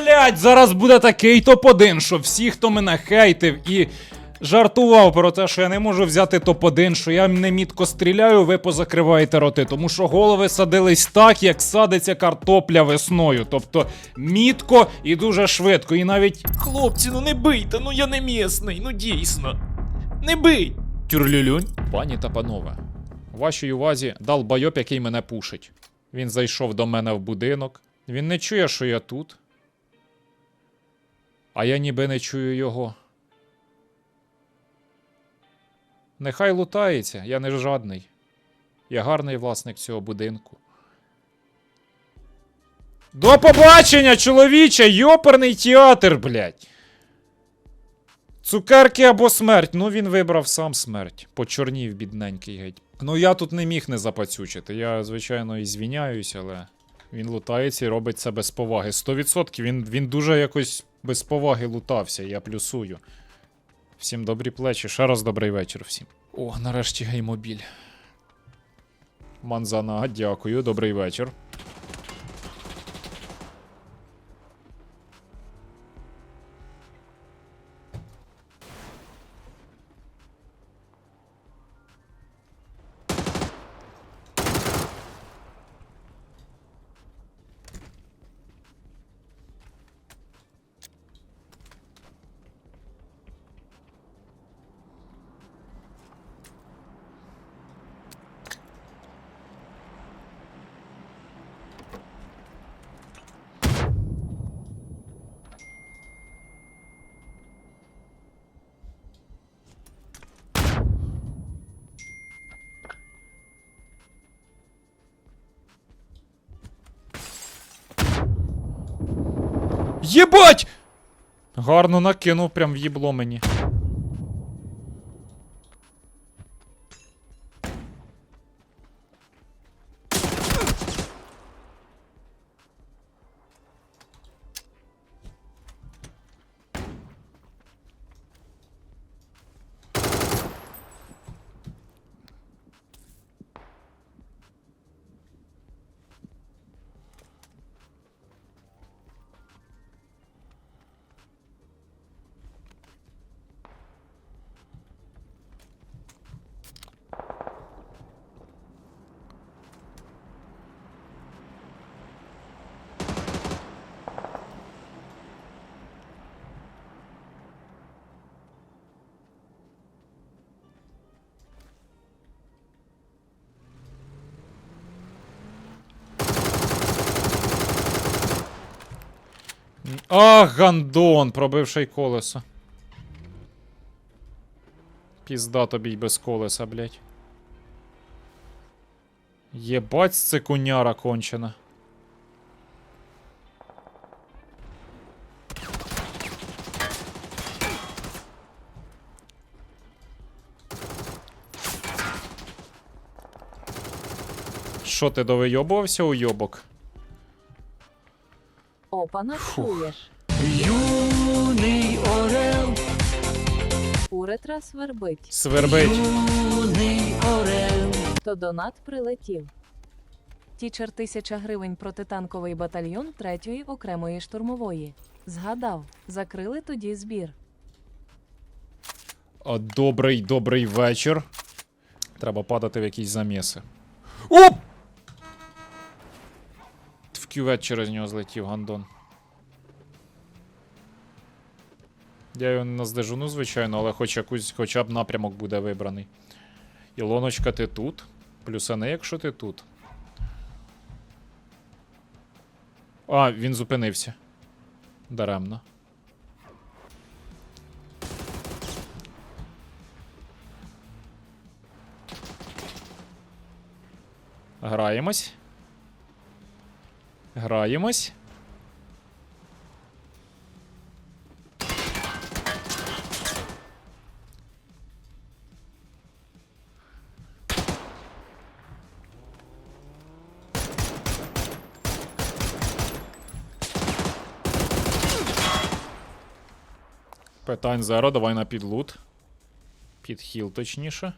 блядь, зараз буде такий топ-1, що всі, хто мене хейтив і жартував про те, що я не можу взяти топ-1, що я не мітко стріляю, ви позакриваєте роти. Тому що голови садились так, як садиться картопля весною. Тобто мітко і дуже швидко. І навіть Хлопці, ну не бийте, ну я не місний, ну дійсно. Не бий! Тюрлюлюнь. Пані та панове, у вашій увазі долбойоб, який мене пушить. Він зайшов до мене в будинок. Він не чує, що я тут. А я ніби не чую його. Нехай лутається, я не жадний. Я гарний власник цього будинку. До побачення, чоловіче! Йоперний театр, блядь! Цукерки або смерть. Ну він вибрав сам смерть. Почорнів бідненький геть. Ну я тут не міг не запацючити. Я, звичайно, і звіняюсь, але він лутається і робить це без поваги. 100% він, він дуже якось без поваги лутався, я плюсую. Всім добрі плечі. Ще раз добрий вечір всім. О, нарешті геймобіль. Манзана, дякую, добрий вечір. Єбать! Гарно накинув прям в їбло мені. Ах, гандон, пробивши колесо. Пізда тобі й без колеса, блядь. Єбать, це куняра кончена. Що ти довийобувався, уйобок? Опа, чуєш. Юний орел, Уретра свербить, Свербить. юний орел. то донат прилетів. Тічер тисяча гривень протитанковий батальйон третьої окремої штурмової. Згадав, закрили тоді збір. О, добрий, добрий вечір. Треба падати в якісь заміси. Оп! Кювет через нього злетів гандон. Я його не наздежуну, звичайно, але хоч якусь, хоча б напрямок буде вибраний. Ілоночка, ти тут? Плюсани, якщо ти тут. А, він зупинився. Даремно. Граємось. Граємось. Питань зеро, давай на підлут. Підхіл, точніше.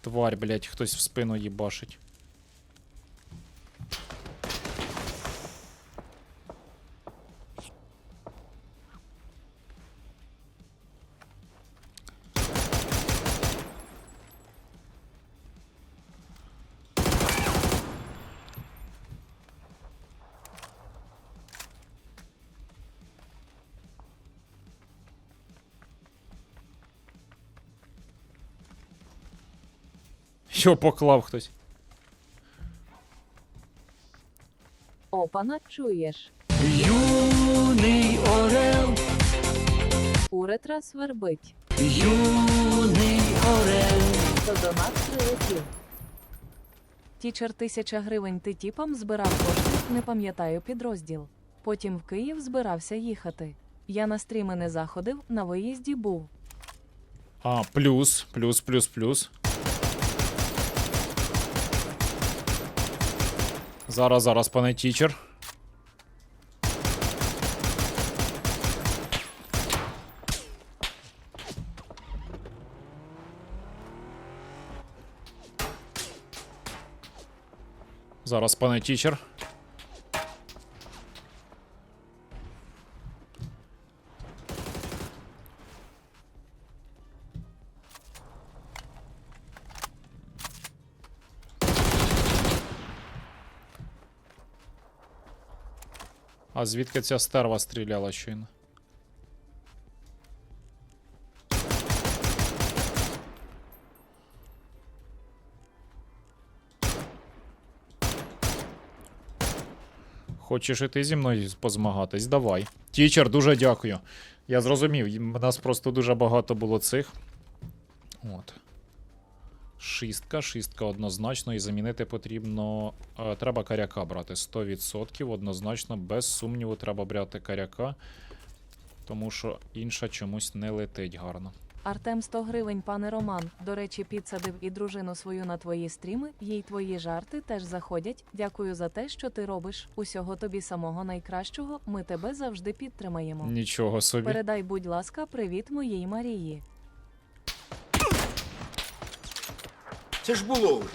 Тварь, блять, хтось в спину їбашить. Його поклав хтось. Опана, чуєш. Юний орел, Уретра свербить. юний орел. То донат прилетів. Тічер тисяча гривень ти тіпам збирав кошти, не пам'ятаю підрозділ. Потім в Київ збирався їхати. Я на стріми не заходив, на виїзді був. А, плюс, плюс, плюс, плюс. Зараз, зараз, пане тічер. Зараз, пане тічер. А звідки ця стерва стріляла щойно? Хочеш і ти зі мною позмагатись? Давай. Тічер, дуже дякую. Я зрозумів, в нас просто дуже багато було цих. От. Шістка, шістка однозначно, і замінити потрібно. Е, треба каряка брати 100%. Однозначно, без сумніву, треба брати каряка. Тому що інша чомусь не летить гарно. Артем 100 гривень, пане Роман. До речі, підсадив і дружину свою на твої стріми. Їй твої жарти теж заходять. Дякую за те, що ти робиш. Усього тобі самого найкращого. Ми тебе завжди підтримаємо. Нічого собі. Передай, будь ласка, привіт моїй Марії. Це ж було вже.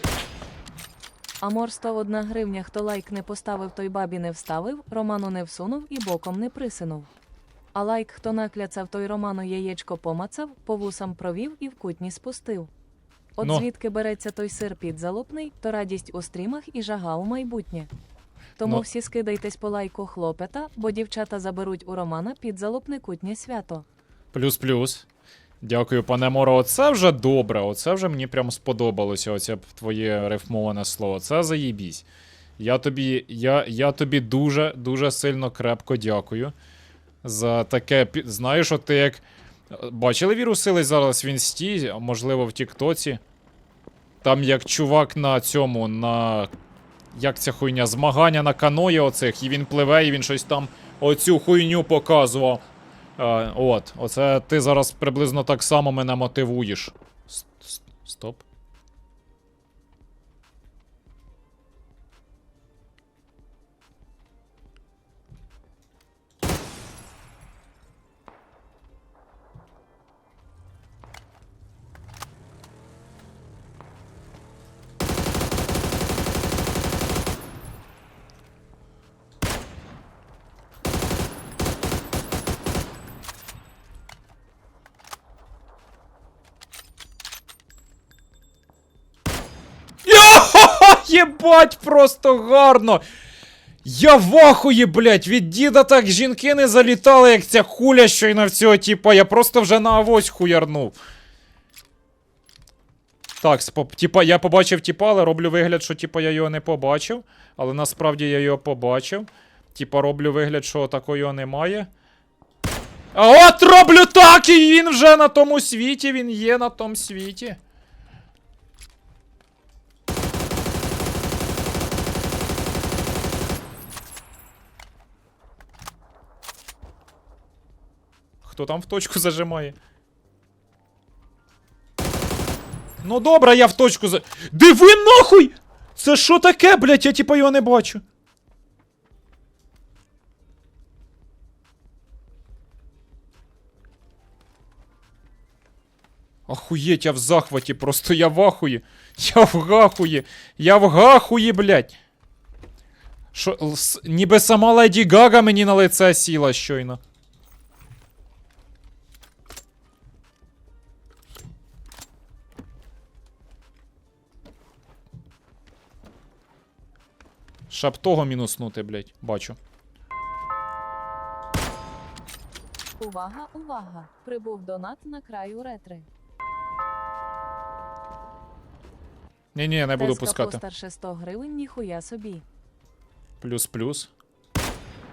Амор 101 гривня. Хто лайк не поставив, той бабі не вставив, Роману не всунув і боком не присунув. А лайк, хто накляцав, той Роману яєчко помацав, по вусам провів і в кутні спустив. От Ну. звідки береться той сир підзалупний, то радість у стрімах і жага у майбутнє. Тому Ну. всі скидайтесь по лайку хлопета, бо дівчата заберуть у Романа підзалупне кутнє свято. Плюс-плюс. Дякую, пане Моро. Оце вже добре. Оце вже мені прям сподобалося. Оце твоє рифмоване слово. Це заїбісь. Я тобі, я, я тобі дуже, дуже сильно крепко дякую. За таке. Знаєш, от ти як. Бачили вірусились зараз в інсті, можливо в Тіктоці. Там як чувак на цьому, на. Як ця хуйня? Змагання на каної оцих, і він пливе, і він щось там оцю хуйню показував. Е, от, оце ти зараз приблизно так само мене мотивуєш. Стоп. Єбать, просто гарно! Я в ахуї, блять, від діда так жінки не залітали, як ця хуля щойно в цього типа. Я просто вже на авось хуярнув. Так, типа, я побачив типа, але роблю вигляд, що типа я його не побачив. Але насправді я його побачив. Типа роблю вигляд, що такого немає. А от роблю так, і він вже на тому світі, він є на тому світі. Хто там в точку зажимає? Ну добре, я в точку за. Диви нахуй! Це що таке, блять? Я типа його не бачу. Охуєть, я в захваті, просто я в ахуї. Я в гахуї. Я в гахуї, блять. Л- ніби сама Леді Гага мені на лице сіла щойно. Шаб того мінуснути, блять, бачу. Увага, увага! Прибув донат на краю ретри. Ні, ні, не буду Теска пускати. постарше 100 гривень, ніхуя собі. Плюс-плюс.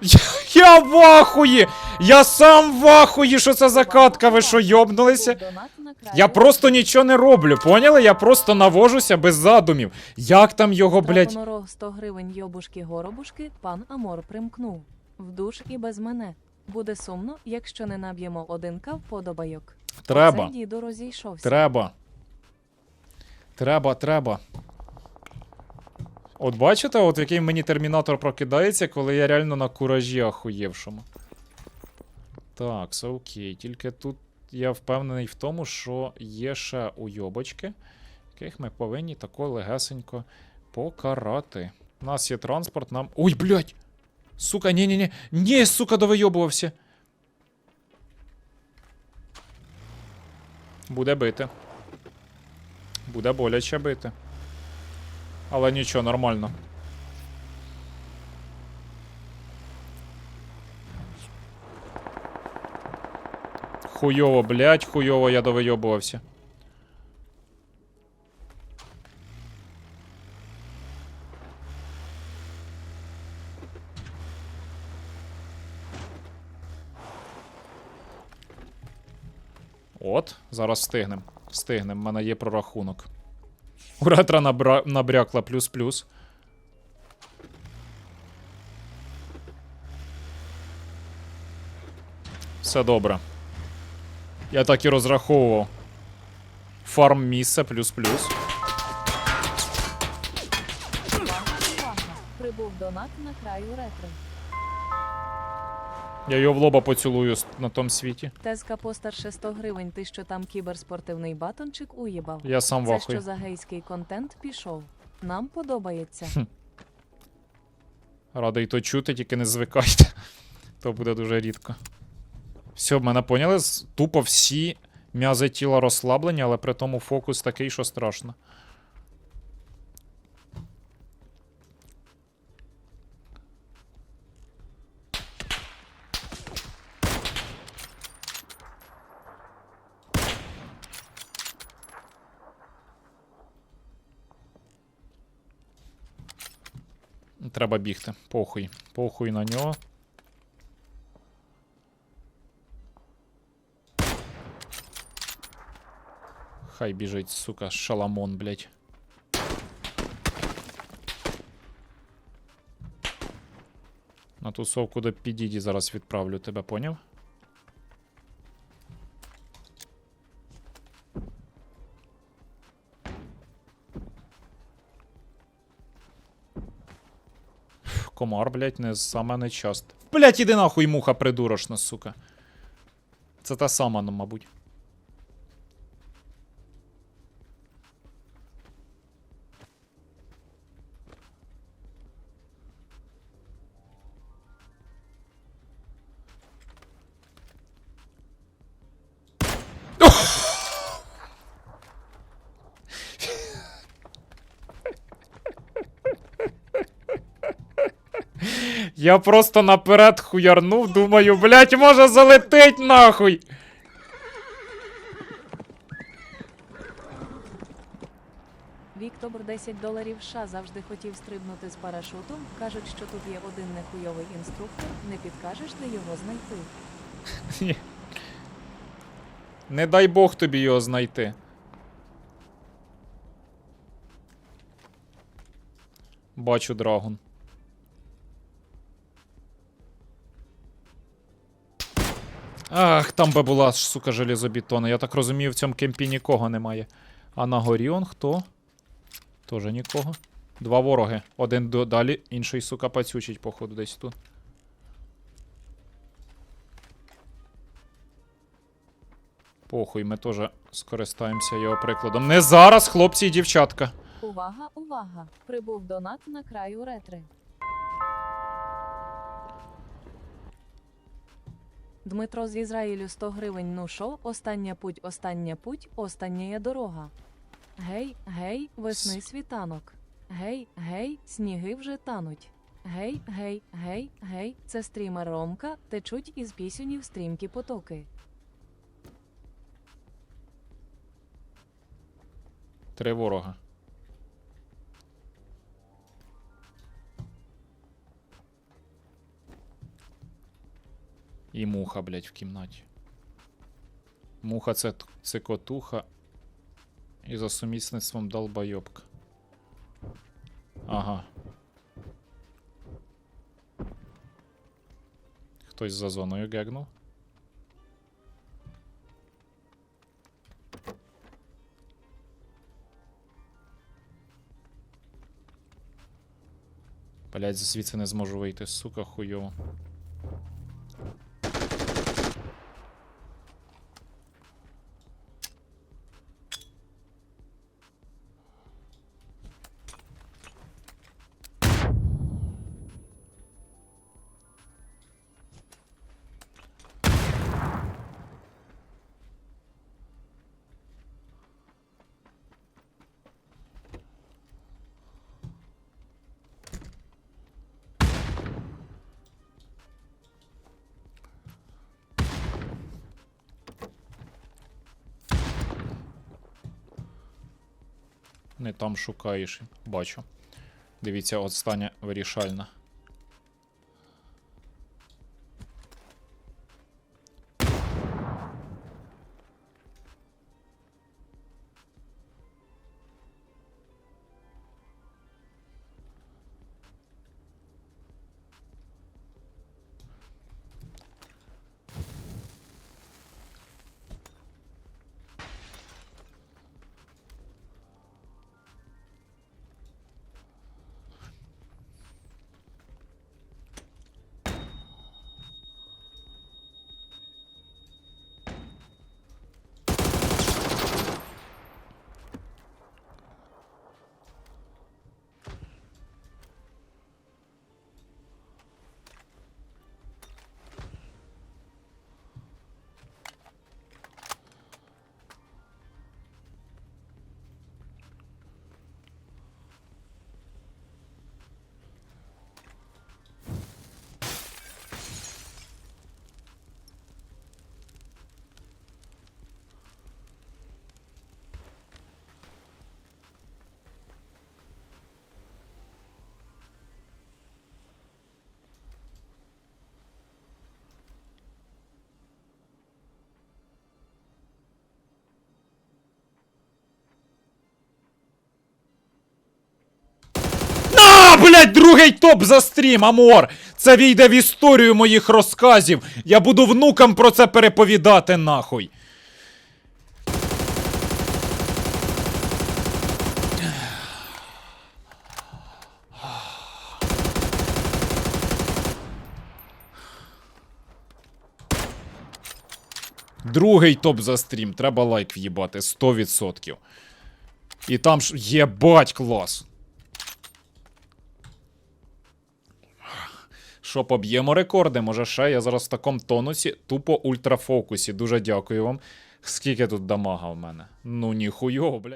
Я, я в ахуї! Я сам в ахуї, що це за катка, ви що, йобнулися? Був донат Я просто нічого не роблю, поняли? Я просто навожуся без задумів. Як там його, блять? Драконорог 100 гривень йобушки-горобушки, пан Амор примкнув. В душ і без мене. Буде сумно, якщо не наб'ємо одинка вподобайок. Треба. Це діду розійшовся. Треба. Треба, треба. От бачите, от який мені термінатор прокидається, коли я реально на куражі ахуєвшому. Так, окей. Тільки тут я впевнений в тому, що є ще уйобочки, яких ми повинні тако легесенько покарати. У нас є транспорт, нам. Ой, блядь! Сука, ні-ні-ні. Ні, сука, довийобувався. Буде бити. Буде боляче бити. Але нічого, нормально. Хуйово, блядь, хуйово я довийобувався. От, зараз встигнем. Встигнем, в мене є прорахунок. У ретра набра... набрякла плюс-плюс. Все добре. Я так і розраховував. Фарм місце плюс-плюс. Прибув донат на краю ретро. Я його в лоба поцілую на тому світі. Теска постарше 100 гривень, ти що там кіберспортивний батончик уїбав. Я сам Це вахую. що за гейський контент пішов. Нам подобається. Радий то чути, тільки не звикайте. То буде дуже рідко. Все, мене поняли? Тупо всі м'язи тіла розслаблені, але при тому фокус такий, що страшно. Треба бігти. Похуй. Похуй на нього. Хай біжить, сука, шаламон, блядь. На тусовку до підіді зараз відправлю тебе, поняв? Комар, блядь, не саме не часто. Блядь, іди нахуй, муха придурошна, сука. Це та сама, ну, мабуть. Я просто наперед хуярнув, думаю, блять, може залетить нахуй. Віктобр 10 доларів США завжди хотів стрибнути з парашутом. Кажуть, що тут є один нехуйовий інструктор. Не підкажеш, де його знайти. Не дай Бог тобі його знайти. Бачу драгун. Ах, там би була, сука, железобетона. Я так розумію, в цьому кемпі нікого немає. А на горі он хто? Тоже нікого. Два вороги. Один далі, інший, сука, пацючить, походу, десь тут. Похуй, ми теж скористаємося його прикладом. Не зараз, хлопці і дівчатка. Увага, увага! Прибув донат на краю ретри. Дмитро з Ізраїлю 100 гривень. Ну шо, остання путь, остання путь, остання дорога. Гей, гей, весни світанок. Гей, гей, сніги вже тануть. Гей, гей, гей, гей, це стрімер Ромка, течуть із пісюнів стрімкі потоки. Три ворога. І муха, блядь, в кімнаті. Муха це цикотуха. І за сумісництвом долбойобка. Ага. Хтось за зоною гегнув. Блять, звідси не зможу вийти, сука, хуйово. Не там шукаєш. Бачу. Дивіться, остання вирішальна. Блядь, другий топ за стрім, Амор! Це війде в історію моїх розказів. Я буду внукам про це переповідати нахуй. Другий топ за стрім. Треба лайк в'їбати 100%. І там ж єбать клас. Що, поб'ємо рекорди? Може ще я зараз в такому тонусі, тупо ультрафокусі. Дуже дякую вам. Скільки тут дамага в мене? Ну ніхуйо, блядь.